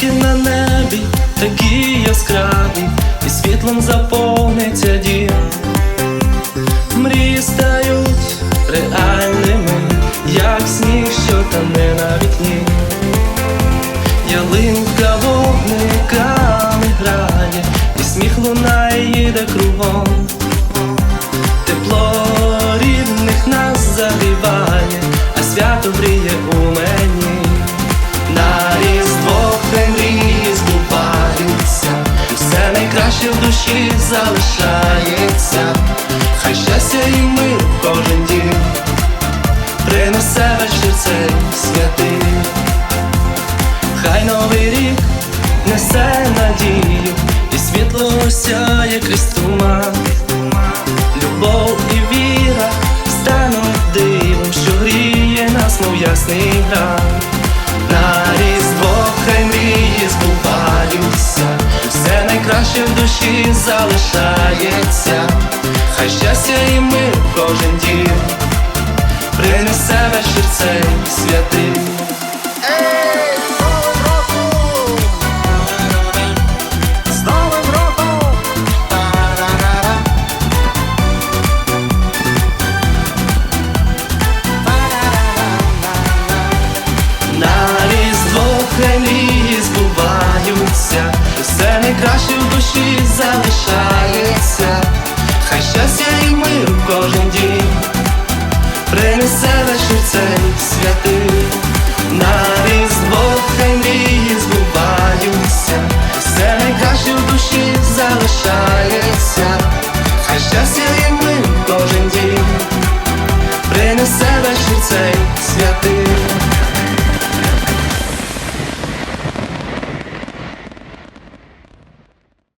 Зірки на небі такі яскраві, і світлом заповниться дім. Мрії стають реальними, як сніг, що тане на вікні. Ялинка вогниками грає, і сміх лунає їде кругом. Тепло рідних нас загріває, а свято гріє у мені. Найкраще в душі залишається. Хай щастя і мир кожен дім принесе вечір цей святий. Хай новий рік несе надію, і світло осяє крізь туман. Любов і віра стануть дивом, що гріє нас, мов ясний град. Найкраще в душі залишається, хай щастя і мир кожен дім принесе вечір цей святий. Краще в душі залишається, хай щастя і мир кожен день принесе вечір цей святий, на різдво хай мрії збуваються, все найкраще в душі залишається, хай щастя і мир кожен день принесе вечір цей святий.